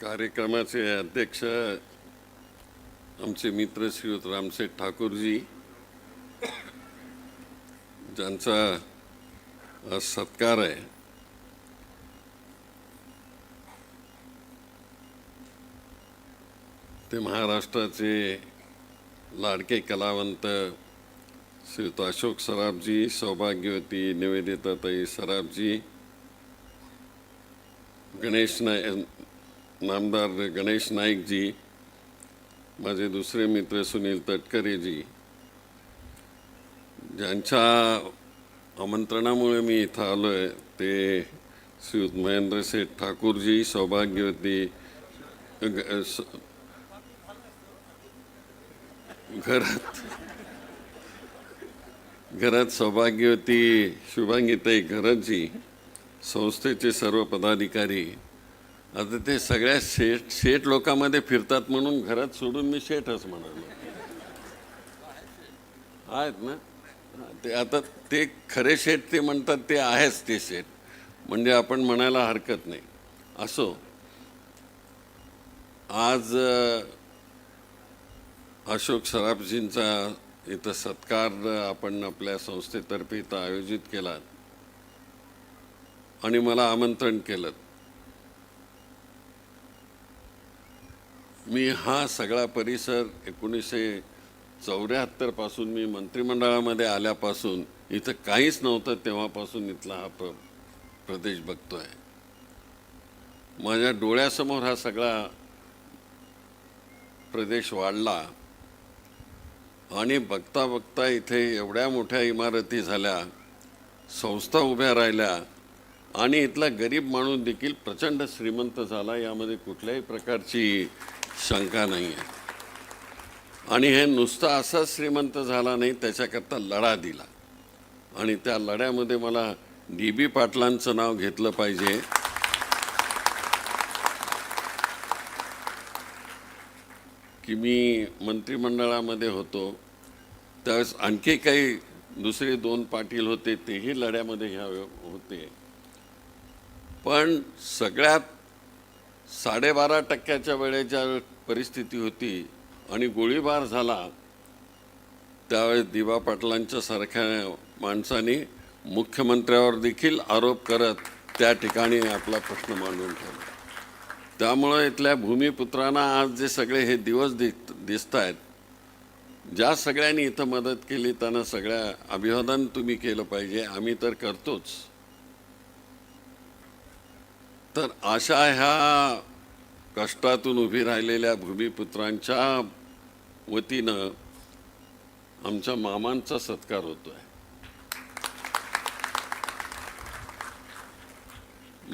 कार्यक्रमाचे अध्यक्ष आमचे मित्र श्रीयुत रामसेठ ठाकूरजी ज्यांचा आज सत्कार आहे. ते महाराष्ट्राचे लाडके कलावंत श्रीयुत अशोक सराफजी सौभाग्यवती निवेदिताताई सराफजी गणेश नाय नामदार गणेश नाईकजी माझे दुसरे मित्र सुनील तटकरेजी ज्यांच्या आमंत्रणामुळे मी इथं आलो आहे ते श्रीयुत महेंद्र सेठ ठाकूरजी सौभाग्यवती घरात घरात सौभाग्यवती शुभांगीताई घरतजी संस्थेचे सर्व पदाधिकारी आता ते सगळ्या शेठ शेठ लोकांमध्ये फिरतात म्हणून घरात सोडून मी शेठच म्हणालो. आहेत ना? ते आता ते खरे शेठ ते म्हणतात ते आहेच ते शेठ. म्हणजे आपण म्हणायला हरकत नाही. असो. आज अशोक सराफजींचा इथं सत्कार आपण आपल्या संस्थेतर्फे इथं आयोजित केला. आणि मला आमंत्रण केलं. मी हा सगळा परिसर एकोणीसशे चौऱ्याहत्तरपासून मी मंत्रिमंडळामध्ये आल्यापासून इथं काहीच नव्हतं तेव्हापासून इथला हा प्र प्रदेश बघतोय. माझ्या डोळ्यासमोर हा सगळा प्रदेश वाढला आणि बघता बघता इथे एवढ्या मोठ्या इमारती झाल्या संस्था उभ्या राहिल्या आणि इथला गरीब माणूस देखील प्रचंड श्रीमंत झाला यामध्ये कुठल्याही प्रकारची शंका नाही आहे. आणि हे नुसतं असाच श्रीमंत झाला नाही त्याच्याकरता लढा दिला. आणि त्या लढ्यामध्ये मला डी बी पाटलांचं नाव घेतलं पाहिजे. की मी मंत्रिमंडळामध्ये होतो. त्यावेळेस आणखी काही दुसरे दोन पाटील होते तेही लढ्यामध्ये ह्या होते. पण सगळ्यात साडेबारा टक्क्याच्या वेळेच्या परिस्थिती होती आणि गोळीबार झाला त्यावेळेस दिवा पाटलांच्या सारख्या माणसाने मुख्यमंत्र्यावर देखील आरोप करत त्या ठिकाणी आपला प्रश्न मांडून ठेवला. त्यामुळं इथल्या भूमिपुत्रांना आज जे सगळे हे दिवस दिस दिसत आहेत ज्या सगळ्यांनी इथं मदत केली त्यांना सगळ्या अभिवादन तुम्ही केलं पाहिजे आम्ही तर करतोच. तर अशा ह्या कष्टातून उभी राहिलेल्या भूमिपुत्रांच्या वतीनं आमच्या मामांचा सत्कार होतोय.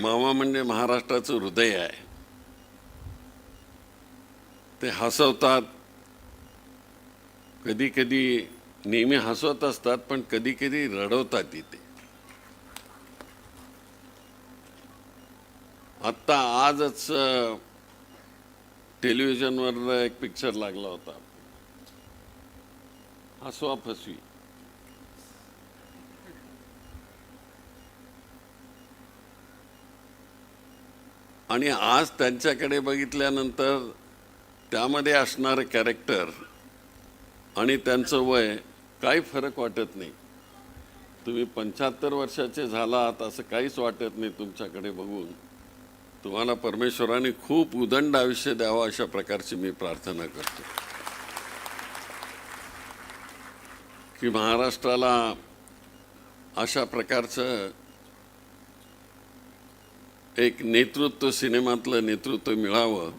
मामा म्हणजे महाराष्ट्राचं हृदय आहे. ते हसवतात. कधी कधी नेहमी हसवत असतात पण कधी कधी रडवतात इथे. आत्ता आजच टेलिव्हिजनवर एक पिक्चर लागला होता. हसवा फसवी आणि आज त्यांच्याकडे बघितल्यानंतर त्यामध्ये असणारं कॅरेक्टर आणि त्यांचं वय काही फरक वाटत नाही. तुम्ही पंच्याहत्तर वर्षाचे झालात असं काहीच वाटत नाही तुमच्याकडे बघून. तुम्हाला परमेश्वराने खूप उदंड आयुष्य द्यावं अशा प्रकारची मी प्रार्थना करतो. की महाराष्ट्राला अशा प्रकारचं एक नेतृत्व सिनेमातलं नेतृत्व मिळावं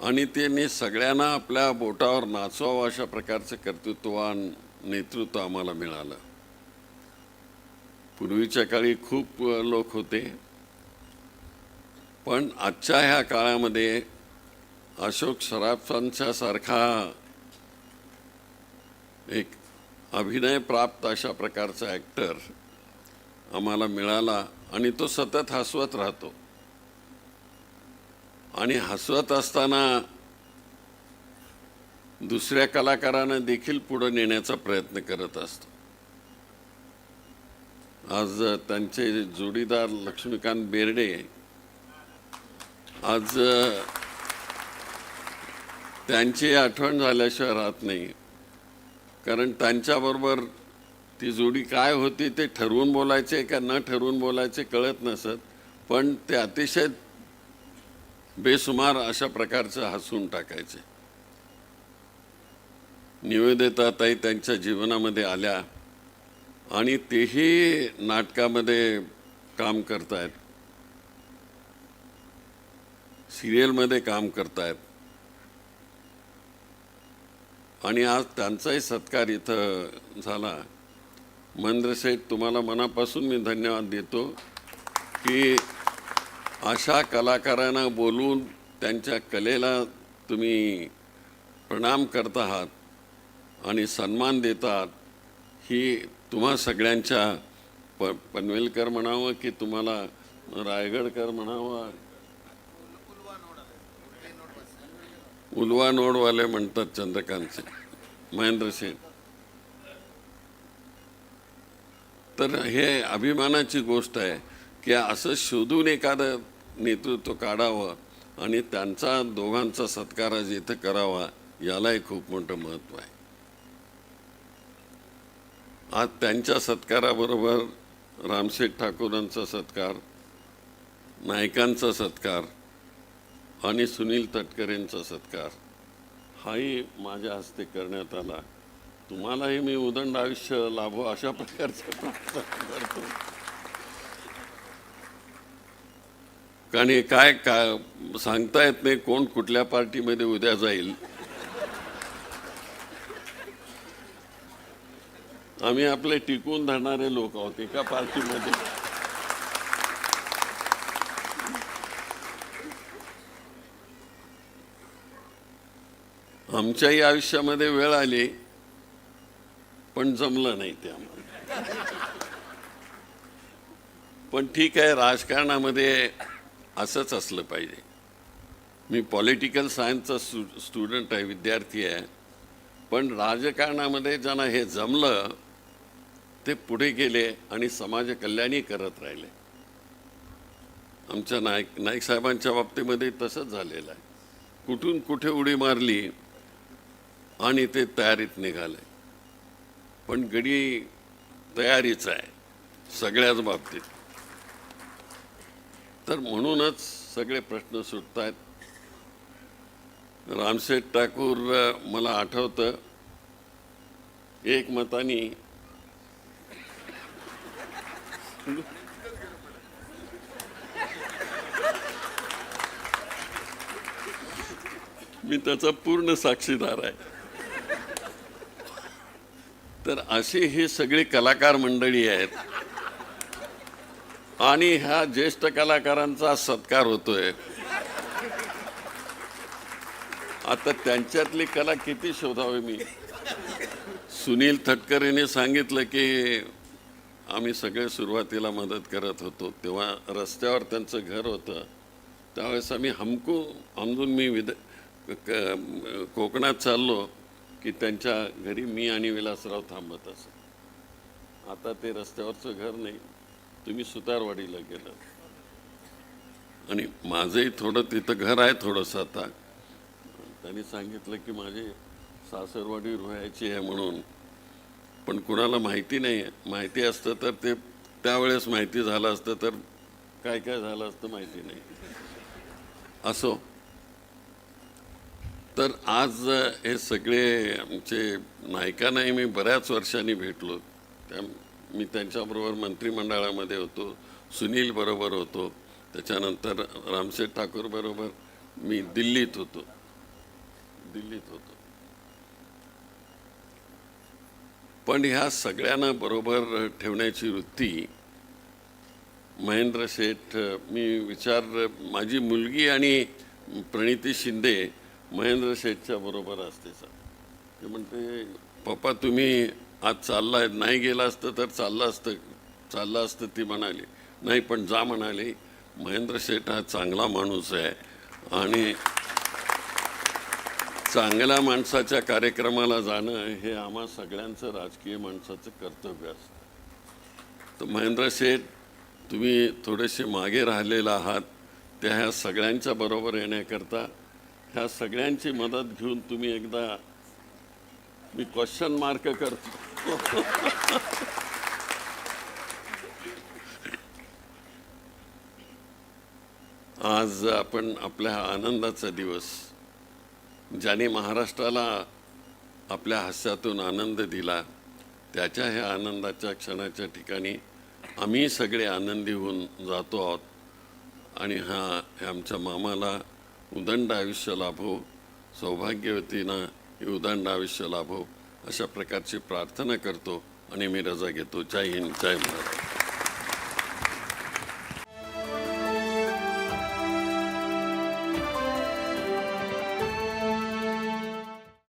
आणि त्यांनी सगळ्यांना आपल्या बोटावर नाचवावं अशा प्रकारचं कर्तृत्ववान नेतृत्व आम्हाला मिळालं. पूर्वीच्या काळी खूप लोक होते. पण आजच्या ह्या काळामध्ये अशोक सराफांच्या सारखा एक अभिनय प्राप्त अशा प्रकारचा ॲक्टर आम्हाला मिळाला आणि तो सतत हसवत राहतो. आणि हसवत असताना दुसऱ्या कलाकारांना देखील पुढं नेण्याचा प्रयत्न करत असतो. आज त्यांचे जोडीदार लक्ष्मीकांत बेर्डे आज त्यांची आठवण झाल्याशिवाय राहत नाही. कारण त्यांच्याबरोबर ती जोडी काय होती ते ठरवून बोलायचे का न ठरवून बोलायचे कळत नसत. पण ते अतिशय बेसुमार अशा प्रकारचं हसून टाकायचे. निवेदिताताई त्यांच्या जीवनामध्ये आल्या आणि तेही नाटकामध्ये काम करतायत. सिरियलमध्ये काम करतायत. आणि आज त्यांचाही सत्कार इथं झाला. महेंद्र शेठ तुम्हाला मनापासून मी धन्यवाद देतो की अशा कलाकारांना बोलून त्यांच्या कलेला तुम्ही प्रणाम करत आहात आणि सन्मान देतात ही तुम्हा सगळ्यांच्या प पनवेलकर म्हणावं की तुम्हाला रायगडकर म्हणावं उलवा नोडवाले म्हणतात चंद्रकांतचे महेंद्रसिंग तर हे अभिमानाची गोष्ट आहे की असं शोधून एखादं नेतृत्व काढावं आणि त्यांचा दोघांचा सत्कार आज इथं करावा यालाही खूप मोठं महत्त्व आहे. आज त्यांच्या सत्काराबरोबर रामशेठ ठाकूरांचा सत्कार नायकांचा सत्कार आणि सुनील तटकरेंचा सत्कार. हाही माझ्या हस्ते करण्यात आला. तुम्हालाही मी उदंड आयुष्य लाभो अशा प्रकारचे प्रार्थना करतो. कारण काय काय सांगता येत नाही कोण कुठल्या पार्टीमध्ये उद्या जाईल. आम्ही आपले टिकून धरणारे लोक आहोत एका पार्टीमध्ये. आमच्याही आयुष्यामध्ये वेळ आली पण जमलं नाही ते आम्हाला. पण ठीक आहे राजकारणामध्ये असंच असलं पाहिजे. मी पॉलिटिकल सायन्सचा स्टु स्टुडंट आहे विद्यार्थी आहे पण राजकारणामध्ये ज्यांना हे जमलं ते पुढे गेले आणि समाज कल्याणही करत राहिले. आमच्या नाईक नाईक साहेबांच्या बाबतीमध्ये तसंच झालेलं आहे. कुठून कुठे उडी मारली आणि ते तयारीत निघाले पण गडी तयारीच आहे सगळ्याच बाबतीत. तर म्हणूनच सगळे प्रश्न सुटत आहेत रामशेठ ठाकूर मला आठवतं एक मतानी मी त्याचा पूर्ण साक्षीदार आहे. तर अशी ही सगळी कलाकार मंडळी आहेत. आणि ह्या ज्येष्ठ कलाकारांचा सत्कार होतोय. आता त्यांच्यातली कला किती शोधावी मी? सुनील तटकरेने सांगितलं की आम्ही सगळे सुरुवातीला मदत करत होतो. तेव्हा रस्त्यावर त्यांचं घर होतं. त्यावेळेस आम्ही हमकू हमजून मी विद क- कोकणात चाललो. की त्यांच्या घरी मी आणि विलासराव थांबत असत. आता ते रस्त्यावरचं घर नाही. तुम्ही सुतारवाडीला गेलं आणि माझंही थोडं तिथं घर आहे थोडंसं आता. त्यांनी सांगितलं की माझे सासरवाडी रोहायची आहे म्हणून. पण कुणाला माहिती नाही. आहे माहिती असतं तर ते त्यावेळेस माहिती झालं असतं तर काय काय झालं असतं माहिती नाही. असो. तर आज हे सगळे आमचे नायकांनाही मी बऱ्याच वर्षांनी भेटलो. त्या मी त्यांच्याबरोबर मंत्रिमंडळामध्ये होतो सुनील बरोबर होतो त्याच्यानंतर रामशेठ ठाकूर बरोबर मी दिल्लीत होतो. दिल्लीत होतो. पण ह्या सगळ्यांना बरोबर ठेवण्याची वृत्ती महेंद्र शेठ मी विचार माझी मुलगी आणि प्रणिती शिंदे महेंद्र शेठच्या बरोबर असते सर. ते म्हणते पप्पा तुम्ही आज चालला नाही गेला असतं तर चाललं असतं चाललं असतं ती म्हणाली. नाही पण जा म्हणाली. महेंद्र शेठ हा चांगला माणूस आहे आणि चांगल्या माणसाच्या कार्यक्रमाला जाणं हे आम्हा सगळ्यांचं राजकीय माणसाचं कर्तव्य असतं. तर महेंद्र शेठ तुम्ही थोडेसे मागे राहिलेला आहात. त्या ह्या सगळ्यांच्या बरोबर येण्याकरता ह्या सगळ्यांची मदत घेऊन तुम्ही एकदा मी क्वेश्चन मार्क करतो. आज आपण आपल्या हा आनंदाचा दिवस ज्याने महाराष्ट्राला आपल्या हास्यातून आनंद दिला त्याच्या ह्या आनंदाच्या क्षणाच्या ठिकाणी आम्ही सगळे आनंदी होऊन जातो आहोत. आणि हा आमच्या मामाला उदंड आयुष्य लाभो सौभाग्यवतीनं उदंड आयुष्य लाभो अशा प्रकारची प्रार्थना करतो आणि मी रजा घेतो. जय हिंद जय महाराज